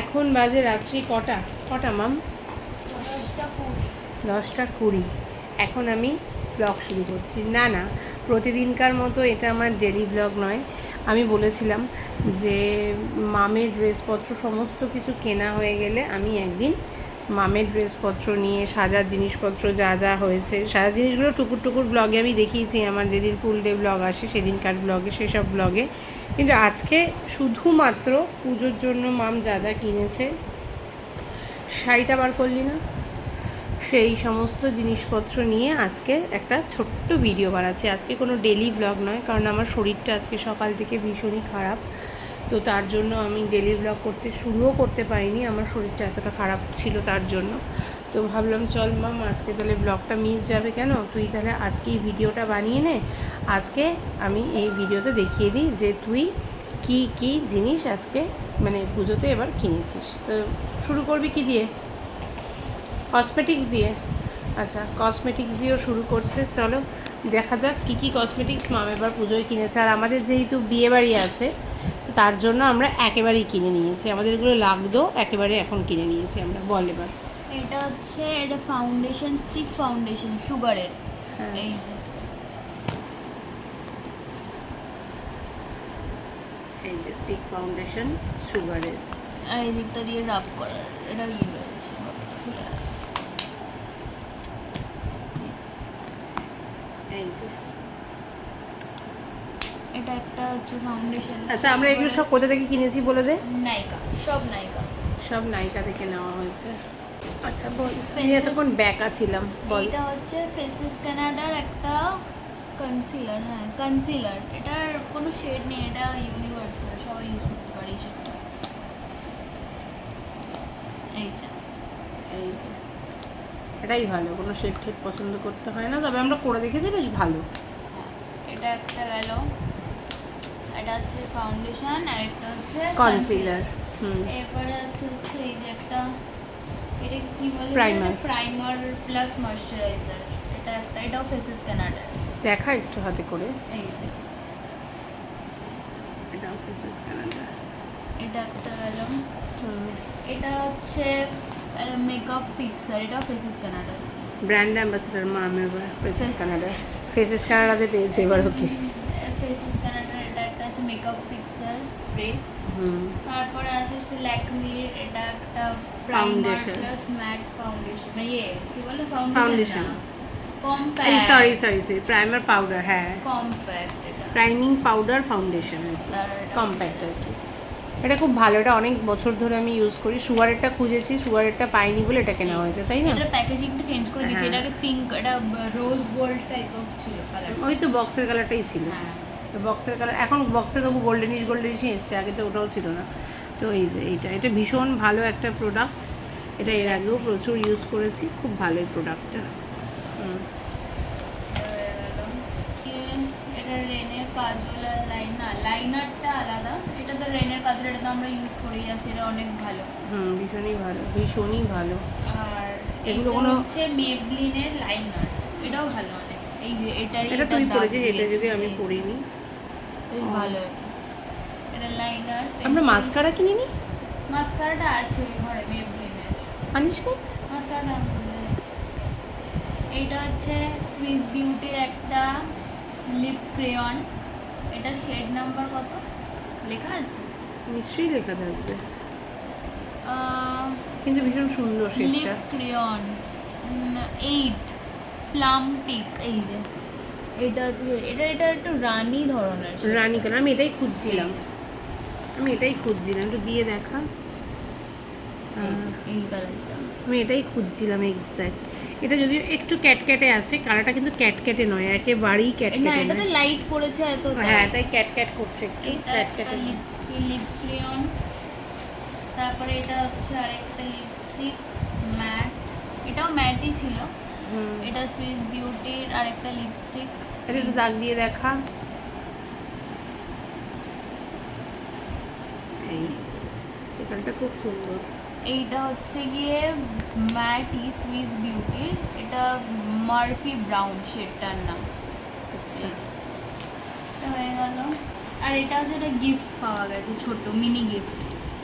এখন বাজে রাত্রি কটা? কটা মাম? দশটা কুড়ি। দশটা কুড়ি। এখন আমি ব্লগ শুরু করছি। না না প্রতিদিনকার মতো এটা আমার ডেলি ব্লগ নয়। আমি বলেছিলাম যে মামের ড্রেসপত্র সমস্ত কিছু কেনা হয়ে গেলে আমি একদিন মামের ড্রেসপত্র নিয়ে সাজার জিনিসপত্র যা যা হয়েছে সাজার জিনিসগুলো টুকুর টুকুর ব্লগে আমি দেখিয়েছি। আমার যেদিন ফুল ডে ব্লগ আসে সেদিনকার ব্লগে সেসব ব্লগে কিন্তু আজকে শুধুমাত্র পুজোর জন্য মাম যা যা কিনেছে, শাড়িটা বার করলি না? সেই সমস্ত জিনিসপত্র নিয়ে আজকে একটা ছোট্ট ভিডিও বানাচ্ছি। আজকে কোনো ডেলি ব্লগ নয়, কারণ আমার শরীরটা আজকে সকাল থেকে ভীষণই খারাপ। তো তার জন্য আমি ডেলি ব্লগ করতে শুরুও করতে পারিনি। আমার শরীরটা এতটা খারাপ ছিল তার জন্য। তো ভাবলাম, চল মাম, আজকে তাহলে ব্লগটা মিস যাবে কেন? তুই তাহলে আজকে এই ভিডিওটা বানিয়ে নে। আজকে আমি এই ভিডিওতে দেখিয়ে দিই যে তুই কি কি জিনিস আজকে মানে পুজোতে এবার কিনেছিস। তো শুরু করবি কি দিয়ে? কসমেটিক্স দিয়ে। আচ্ছা কসমেটিক্স দিয়েও শুরু করছে, চলো দেখা যাক কী কী কসমেটিক্স মাম এবার পুজোয় কিনেছে। আর আমাদের যেহেতু বিয়ে বাড়ি আছে, তার জন্য আমরা একেবারেই কিনে নিয়েছি। আমাদের এগুলো লাগতো, একেবারে এখন কিনে নিয়েছি আমরা, বল এবার। এটা হচ্ছে এটা ফাউন্ডেশন স্টিক ফাউন্ডেশন সুগারের। এই যে। এই যে স্টিক ফাউন্ডেশন সুগারের আর এই দিকটা দিয়ে রাব করার এটা ইয়ে রয়েছে। এই যে। এটা একটা হচ্ছে ফাউন্ডেশন আচ্ছা আমরা এগুলো সব কোথা থেকে কিনেছি বলে দে? নাইকা সব নাইকা। সব নাইকা থেকে নেওয়া হয়েছে। আচ্ছা বল। আমি এতক্ষণ ব্যাকা ছিলাম বল। এটা হচ্ছে ফেসেস কানাডার একটা কনসিলার হ্যাঁ কনসিলার এটার কোনো শেড নেই এটা ইউনিভার্সাল সবাই ইউজ করতে পারে এই শেডটা এই যে। এই এটাই ভালো কোনো শেড ঠেড পছন্দ করতে হয় না তবে আমরা করে দেখেছি বেশ ভালো। এটা একটা গেল। এটা হচ্ছে ফাউন্ডেশন আর একটা হচ্ছে কনসিলার হুম। এরপরে আছে হচ্ছে এই যে একটা এটা কি বলে Primer. প্রাইমার প্লাস ময়শ্চারাইজার এটা একটা এটাও ফেসেস কানাডার দেখা একটু হাতে করে। এই যে। এটা অফিসেস কানাডা এটা একটা গেল। এটা হচ্ছে মেকআপ ফিক্সার এটা ফেসেস কানাডা ব্র্যান্ড অ্যাম্বাসেডার মা আমি এবার ফেসেস কানাডা ফেসেস কানাডাতে পেয়েছে এবার ওকে। তারপরে আছে হচ্ছে ল্যাকমির এটা একটা প্রাইমার প্লাস ম্যাট ফাউন্ডেশন ইয়ে কি বলে foundation compact sorry sorry sorry primer powder হ্যাঁ। Compact priming powder foundation compact আর কি। এটা খুব ভালো এটা অনেক বছর ধরে আমি ইউজ করি। সুগারেরটা খুঁজেছি সুগারেরটা পাইনি বলে এটা কেনা হয়েছে তাই না? এটা প্যাকেজিংটা চেঞ্জ করে দিয়েছে। হ্যাঁ। এটাকে পিঙ্ক এটা রোজ গোল্ড টাইপ অফ ছিল কালার ওই তো বক্সের কালারটাই ছিল। হ্যাঁ। বক্সের কালার এখন বক্সে তবু গোল্ডেনিশ গোল্ডেনিশই এসছে আগে তো ওটাও ছিল না। তো এই যে এইটা এটা ভীষণ ভালো একটা প্রোডাক্ট এটা এর আগেও প্রচুর ইউজ করেছি খুব ভালো এই প্রোডাক্টটা হুম। এটা রেনের কাজল আর লাইনার লাইনারটা আলাদা এটা তো রেনের কাজল এটা তো আমরা ইউজ এটা অনেক ভালো। হুম ভীষণই ভালো ভীষণই ভালো। আর এগুলো এগুলো কোনো- হচ্ছে মেবলিনের লাইনার এটাও ভালো অনেক। এই যে এটা তুই পড়েছিস এটা যদি আমি পড়িনি। বেশ ভালো। এটা লাইনার আমরা মাস্কারা কিনিনি? মাস্কারাটা আছে ঘরে মেবলিনের আনিস না মাস্কারাটা। এইটা হচ্ছে সুইস বিউটির একটা লিপ ক্রেয়ন এটার শেড নাম্বার কত? লেখা আছে? নিশ্চয়ই লেখা থাকবে। কিন্তু ভীষণ সুন্দর লিপ শেডটা ক্রেয়ন এইট প্লাম পিক এই যে। এটা এটা এটা একটু রানি ধরনের। রানী কালার আমি এটাই খুঁজছিলাম। আমি এটাই খুঁজছিলাম একটু দিয়ে দেখা। এই কালারটা। আমি এটাই খুঁজছিলাম এক্স্যাক্ট এটা যদিও একটু ক্যাটক্যাটে আছে কালারটা কিন্তু ক্যাটক্যাটে নয় একেবারেই না ক্যাটক্যাটে এটা তো লাইট পড়েছে এত হ্যাঁ তাই। ক্যাটক্যাট করছে একটু ক্যাটক্যাটে লিপস্টিক লিপ ক্রেয়ন তারপরে এটা হচ্ছে আরেকটা লিপস্টিক ম্যাট এটাও ম্যাটই ছিল। হুম। এটা সুইস বিউটির আরেকটা লিপস্টিক এটা একটু দাগ দিয়ে দেখা। এই কালারটা খুব সুন্দর। এইটা হচ্ছে গিয়ে ম্যাটি সুইস বিউটির এটা মার্ফি ব্রাউন শেডটার নাম। আচ্ছা। এটা হয়ে গেল। আর এটা হচ্ছে একটা গিফট পাওয়া গেছে ছোট মিনি গিফট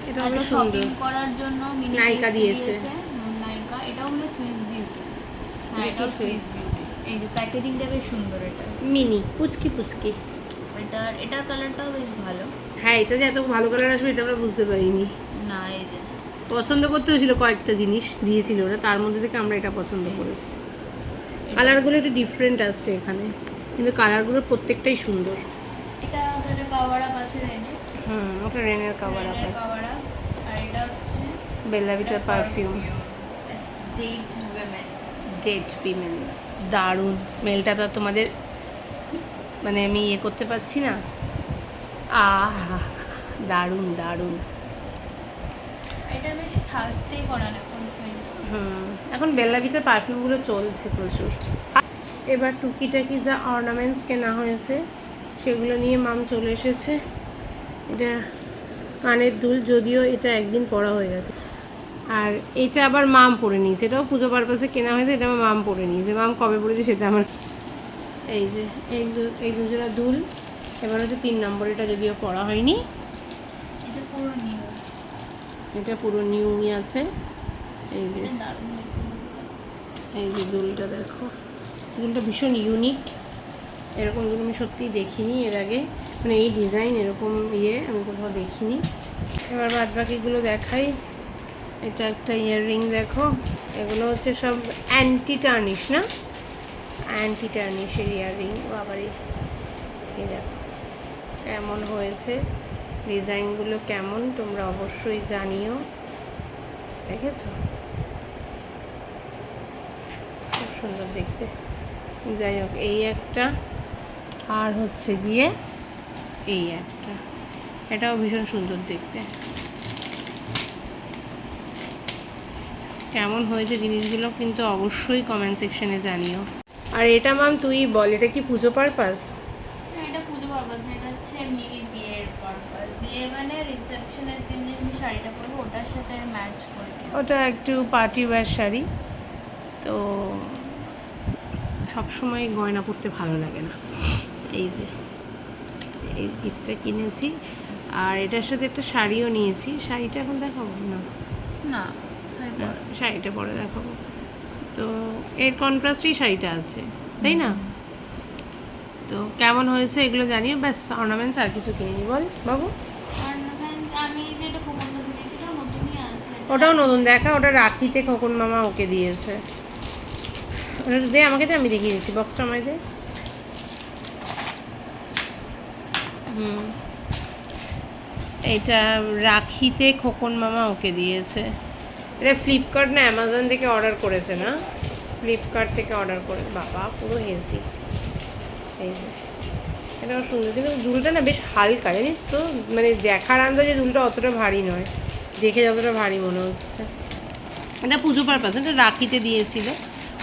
এটা অনেক সুন্দর। শপিং করার জন্য মিনি gift দিয়েছে। হুম, নায়িকা এটাও হলো সুইস বিউটি হ্যাঁ এটা সুইস বিউটি এই যে প্যাকেজিংটা বেশ সুন্দর এটা। মিনি পুচকি পুচকি। এটা এটার কালারটাও বেশ ভালো। হ্যাঁ এটা যে এত ভালো কালার আসবে এটা আমরা বুঝতে পারিনি। না এই যে। পছন্দ করতে হয়েছিল কয়েকটা জিনিস দিয়েছিল ওরা তার মধ্যে থেকে আমরা এটা পছন্দ করেছি। কালারগুলো একটু ডিফারেন্ট আসছে এখানে কিন্তু কালারগুলো প্রত্যেকটাই সুন্দর। এটা ধরে কাভার আপ আছে রেনে হুম ওটা রেনের কাভার আপ আছে। আর এটা হচ্ছে Bella Vita perfume date women jet women দারুণ স্মেলটা তো তোমাদের মানে আমি ইয়ে করতে পারছি না। আহ দারুণ দারুণ। এটা বেশ থার্সডে করানো হুম এখন বেল্লা ভিটার পারফিউমগুলো চলছে প্রচুর। এবার টুকিটাকি যা অর্নামেন্টস কেনা হয়েছে সেগুলো নিয়ে মাম চলে এসেছে। এটা কানের দুল যদিও এটা একদিন পরা হয়ে গেছে। আর এটা আবার মাম পরে নিয়েছে এটাও পুজো পারপাসে কেনা হয়েছে এটা আমার মাম পরে নিয়েছে মাম কবে পড়েছে সেটা আমার এই যে এই দু- এই দুজোড়া দুল। এবার হচ্ছে তিন নম্বর এটা যদিও পড়া হয়নি। এটা পুরো নিউ। এটা পুরো নিউই আছে। এই যে এই যে দুলটা দেখো। দুলটা ভীষণ ইউনিক এরকম দুল আমি সত্যিই দেখিনি এর আগে। মানে এই ডিজাইন এরকম ইয়ে আমি কোথাও দেখিনি। এবার বাদ বাকিগুলো দেখাই। এটা একটা ইয়াররিং দেখো। এগুলো হচ্ছে সব অ্যান্টি টার্নিশ না? অ্যান্টি টার্নিশের ইয়াররিং বাবারই এই দেখো, কেমন হয়েছে? ডিজাইনগুলো কেমন, তোমরা অবশ্যই জানিও। দেখেছ? খুব সুন্দর দেখতে। যাই হোক, এই একটা। আর হচ্ছে গিয়ে এই একটা। এটাও ভীষণ সুন্দর দেখতে। কেমন হয়েছে জিনিসগুলো কিন্তু অবশ্যই কমেন্ট সেকশনে জানিও। আর এটা ম্যাম তুই বল এটা কি পুজো পারপাস না, এটা পুজো পারপাস না এটা হচ্ছে মিনির বিয়ের পারপাস বিয়ে মানে রিসেপশনের দিন যে আমি শাড়িটা পরবো ওটার সাথে ম্যাচ করে ওটা একটু পার্টি ওয়্যার শাড়ি। তো সবসময় গয়না পরতে ভালো লাগে না। এই যে এই পিসটা কিনেছি। আর এটার সাথে একটা শাড়িও নিয়েছি। শাড়িটা এখন দেখাবো না? না। শাড়িটা পরে দেখাবো। তো এর কন্ট্রাস্টেই শাড়িটা আছে তাই না? তো কেমন হয়েছে এগুলো জানিও। ব্যাস অর্নামেন্টস আর কিছু কিনিনি। বল বাবু। ওটাও নতুন। দেখা ওটা রাখিতে খোকন মামা ওকে দিয়েছে। ওটা দে আমাকে দে আমি দেখিয়ে দিচ্ছি। বক্সটা আমায় দে। হুম। এটা রাখিতে খোকন মামা ওকে দিয়েছে। এটা ফ্লিপকার্ট না অ্যামাজন থেকে অর্ডার করেছে না? ফ্লিপকার্ট থেকে অর্ডার করে বাবা পুরো হেজি এই যে। এটাও সুন্দর কিন্তু দুলটা না বেশ হালকা জানিস তো? মানে দেখার আন্দাজে দুলটা অতটা ভারী নয়। দেখে যতটা ভারী মনে হচ্ছে। এটা পুজো পারপাস এটা রাখিতে দিয়েছিল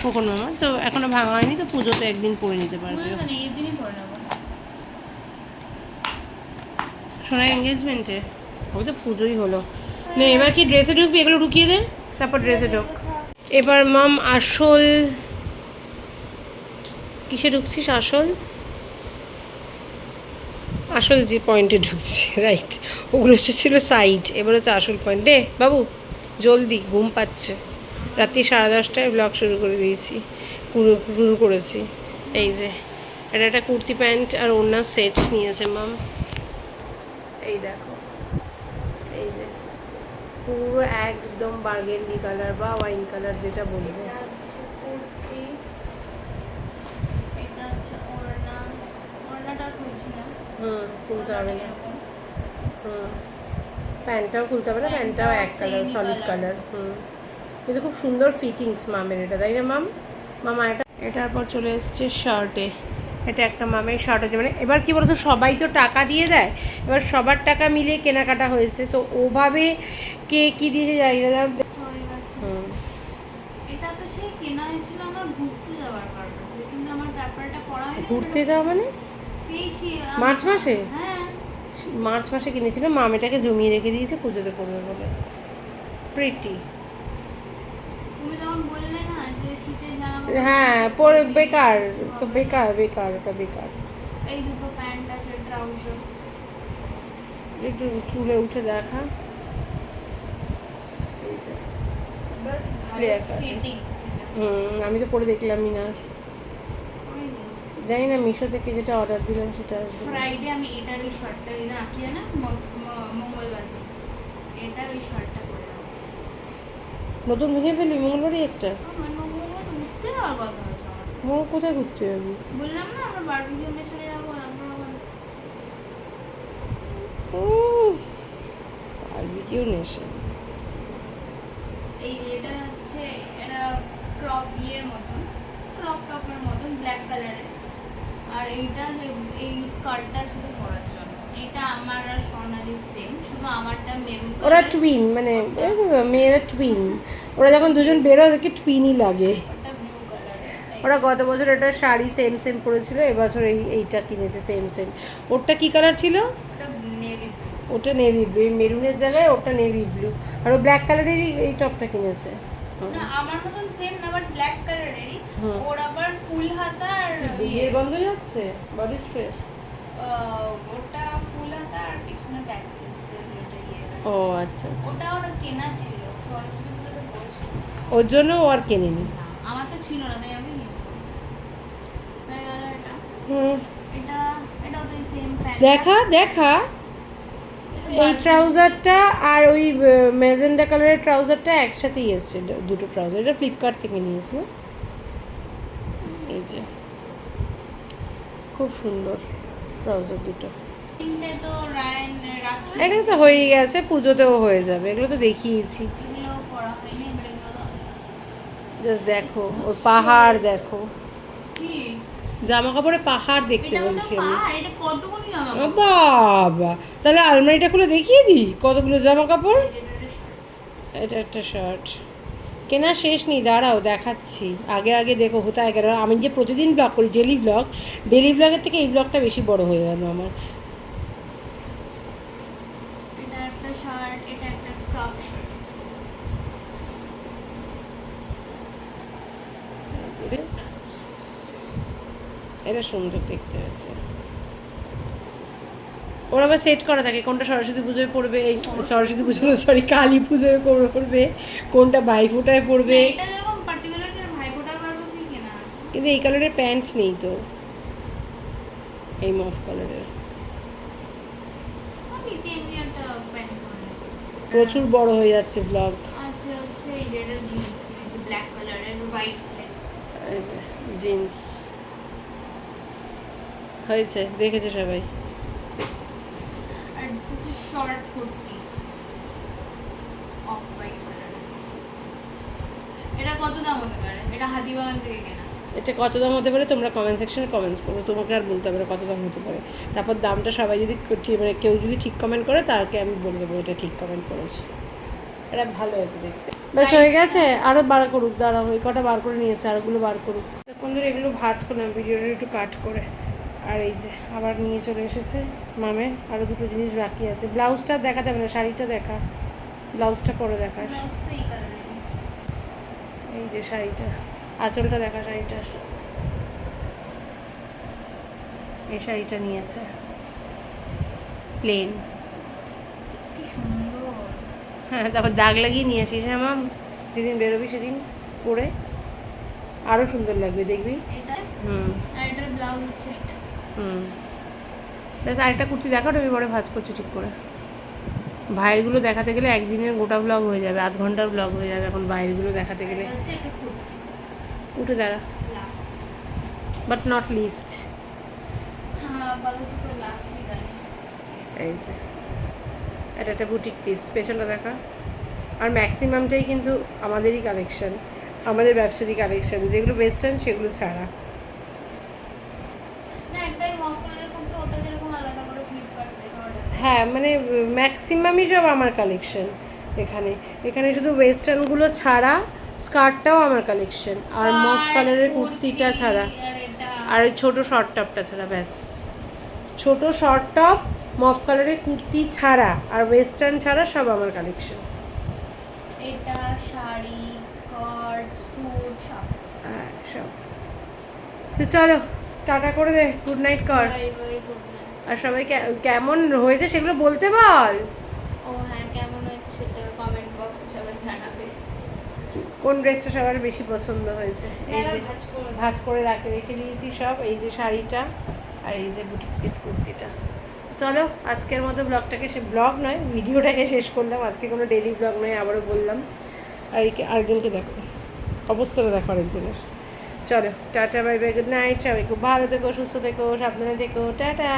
খোকন মামা তো এখনও ভাঙা হয়নি তো পুজোতে একদিন পরে নিতে পারবে। না, সোনার এঙ্গেজমেন্টে ওই তো পুজোই হলো। না, এবার কি ড্রেসে ঢুকবি? এগুলো ঢুকিয়ে দে। তারপর ড্রেসে ঢোক। এবার মাম, আসল। কিসে ঢুকছিস, আসল? আসল যে পয়েন্টে ঢুকছি রাইট ওগুলো হচ্ছে ছিল সাইড এবার হচ্ছে আসল পয়েন্ট দে, বাবু, জলদি, ঘুম পাচ্ছে। রাত্রি সাড়ে দশটায় ব্লগ শুরু করে দিয়েছি। শুরু করেছি। এই যে, এটা একটা কুর্তি প্যান্ট আর ওনার সেট নিয়েছে মাম। এই দেখো। পুরো একদম বার্গেন্ডি কালার বা ওয়াইন কালার যেটা বলব। এটা হচ্ছে কুর্তি এটা হচ্ছে ওড়না ওড়নাটা আর না হুম খুলতে হবে। না হুম প্যান্টটাও খুলতে হবে না প্যান্টটাও এক কালার সলিড কালার হুম। কিন্তু খুব সুন্দর ফিটিংস মামের এটা তাই না মাম? মামা এটা? এটার পর চলে এসছে শার্টে এটা একটা মামের শার্ট আছে মানে এবার কি বলতো সবাই তো টাকা দিয়ে দেয় এবার সবার টাকা মিলিয়ে কেনাকাটা হয়েছে তো ওভাবে কে কী দিয়েছে জানি না দাম- এটা তো সেই কেনা হয়েছিল আমার ঘুরতে যাওয়ার পারপাসে কিন্তু আমার ব্যাপারটা পড়া হয়নি ঘুরতে যাওয়া মানে? সেই মার্চ মাসে? হ্যাঁ। মার্চ মাসে কিনেছিল মাম এটাকে জমিয়ে রেখে দিয়েছে পুজোতে পড়বে বলে। প্রিটি তুমি তখন বললে না যে শীতের জামা হ্যাঁ পরে বেকার তো বেকার বেকার ওটা বেকার। এই দুটো প্যান্ট আছে ট্রাউজার একটু তুলে উঠে দেখা। ফ্লেয়ার হুম আমি তো পরে দেখলামই না। জানি না মিশো থেকে যেটা অর্ডার দিলাম সেটা আসবে। ফ্রাইডে আমি এটার ওই শার্টটা না? ম- ম- মঙ্গলবার এটার ওই শার্টটা করে নতুন ভেঙে ফেলি মঙ্গলবারই একটা? হয়েছে আমার। কোথায় ঘুরতে যাবি? বললাম না আমরা বারবিকিউ নেশনে যাব আমরা বারবিকিউ নেশে। এই এটা হচ্ছে এটা ক্রপ ইয়ের মতন ক্রপ টপের মতন ব্ল্যাক কালারের আর এইটা এই স্কার্টটা শুধু পরার জন্য। এটা আমার আর স্বর্ণালীর সেম শুধু আমারটা মেরুন ওরা টুইন মানে মেয়েরা টুইন ওরা যখন দুজন বেরোয় ওদেরকে টুইনই লাগে। ওরা গত বছর একটা শাড়ি সেম সেম পরেছিল এবছর এই এইটা কিনেছে সেম সেম ওরটা কি কালার ছিল? ওটা নেভি ওটা মেরুনের জায়গায় ওটা নেভি ব্লু আর ও ব্ল্যাক কালারেরই এই টপটা কিনেছে। না আমার মতন সেম না বাট ব্ল্যাক কালারেরই ওর আবার ফুল হাতা আর ইয়ে, বিয়ের বন্ধ যাচ্ছে? বডি স্প্রে ওটা ফুল হাতা আর পিছনে ব্যাক এটা ইয়ে ও আচ্ছা আচ্ছা ওটা ওরা কেনা ছিল। সরস্বতী পুজোতে পড়েছিল ওর জন্য ও আর কেনেনি। আমার তো ছিল না তাই আমি এটা। এটা তো সেম দেখা দেখা। এই ট্রাউজারটা আর ওই মেজেন্ডা কালারের ট্রাউজারটা একসাথেই এসছে দুটো ট্রাউজার। এটা ফ্লিপকার্ট থেকে নিয়েছি না? এই যে। খুব সুন্দর ট্রাউজার দুটো। এগুলো তো হয়েই গেছে পুজোতেও হয়ে যাবে। এগুলো তো দেখিয়েছি। জাস্ট দেখো ওর পাহাড় দেখো। কি? জামা কাপড়ে পাহাড় দেখতে বলছি আমি। বাবা তাহলে আলমারিটা খুলে দেখিয়ে দিই কতগুলো জামা কাপড় এটা একটা শার্ট কেনা শেষ নেই দাঁড়াও দেখাচ্ছি। আগে আগে দেখো হতে আগে আমি যে প্রতিদিন ব্লগ করি ডেলি ব্লগ ডেলি ব্লগের থেকে এই ব্লগটা বেশি বড় হয়ে গেল আমার এটা একটা শার্ট এটা একটা ক্রাফ শার্ট এটা সুন্দর দেখতে হয়েছে। ওরা আবার সেট করা থাকে কোনটা সরস্বতী পুজোয় পড়বে এই সরস্বতী পুজো সরি কালী পুজোয় পড়বে কোনটা ভাইফোঁটায় পড়বে। কিন্তু এই কালারের প্যান্ট নেই তো। এই মফ কালারের প্রচুর বড় হয়ে যাচ্ছে ব্লগ আচ্ছা জিন্স কিনেছি ব্ল্যাক কালারের হোয়াইট জিন্স হয়েছে দেখেছে সবাই। আর this is short kurti off white এটা কত দাম হতে পারে? এটা হাতিবাগান থেকে কেনা। এটা কত দাম হতে পারে তোমরা কমেন্ট সেকশনে কমেন্টস করো। তোমাকে আর বলতে হবে কত দাম হতে পারে। তারপর দামটা সবাই যদি ঠিক- মানে কেউ যদি ঠিক কমেন্ট করে তাকে আমি বলে দেবো এটা ঠিক কমেন্ট করেছি। এটা ভালো হয়েছে দেখতে। ব্যাস হয়ে গেছে। আরও বার করুক দাঁড়াও ওই কটা বার করে নিয়েছে আরগুলো বার করুক। এখন ধরে এগুলো ভাজ করলাম ভিডিওটা একটু কাট করে। আর এই যে আবার নিয়ে চলে এসেছে মামে। আরও দুটো জিনিস বাকি আছে। ব্লাউজটা দেখাতে হবে না শাড়িটা দেখা। ব্লাউজটা পরে দেখাস। তো এই যে শাড়িটা আঁচলটা দেখা শাড়িটা। এই শাড়িটা নিয়েছে। প্লেন কি সুন্দর। হ্যাঁ তারপর দাগ লাগিয়ে নিয়ে আসিস হ্যাঁ মাম। যেদিন বেরোবি সেদিন পরে। আরও সুন্দর লাগবে দেখবি। হুম। আর এটার ব্লাউজ হচ্ছে এটা হুম। ব্যাস আরেকটা কুর্তি দেখাও আমি পরে ভাজ করছি ঠিক করে। ভাইয়েরগুলো দেখাতে গেলে একদিনের গোটা ব্লগ হয়ে যাবে আধ ঘণ্টার ব্লগ হয়ে যাবে এখন বাইরেগুলো দেখাতে গেলে। উঠে দাঁড়া। বাট নট লিস্ট এই যে এটা একটা বুটিক পিস স্পেশালটা দেখা। আর ম্যাক্সিমামটাই কিন্তু আমাদেরই কালেকশন আমাদের ব্যবসায়ী কালেকশন যেগুলো ওয়েস্টার্ন সেগুলো ছাড়া না একটাই মফলারের করতে ওটা যেরকম আলাদা করে ফ্লিপকার্ট থেকে অর্ডার হ্যাঁ মানে ম্যাক্সিমামই সব আমার কালেকশন এখানে। এখানে শুধু ওয়েস্টার্নগুলো ছাড়া স্কার্টটাও আমার কালেকশন আর মফ কালারের কুর্তিটা ছাড়া। আর ওই ছোটো শর্ট টপটা ছাড়া ব্যাস। ছোট শর্ট টপ মফ কালারের কুর্তি ছাড়া আর ওয়েস্টার্ন ছাড়া সব আমার কালেকশন এটা শাড়ি স্কার্ট স্যুট সব। হ্যাঁ সব। তো চলো টাটা করে দে গুড নাইট কর। আর সবাই কেমন হয়েছে সেগুলো বলতে বল। ও হ্যাঁ কেমন হয়েছে সেটা কমেন্ট বক্সে সবাই জানাবে। কোন ড্রেসটা সবার বেশি পছন্দ হয়েছে? এই যে ভাজ করে। দাও। ভাজ করে রাখে রেখে দিয়েছি সব এই যে শাড়িটা আর এই যে বুটিক পিস কুর্তিটা। চলো আজকের মতো ব্লগটাকে সে ব্লগ নয় ভিডিওটাকে শেষ করলাম। আজকে কোনো ডেলি ব্লগ নয় আবারও বললাম। আর একে আরেকজনকে দেখো। অবস্থাটা দেখো আরেকজনের। চলো, tata, bye bye good night সবাই খুব ভালো থেকো, সুস্থ থেকো, সাবধানে থেকো, টাটা।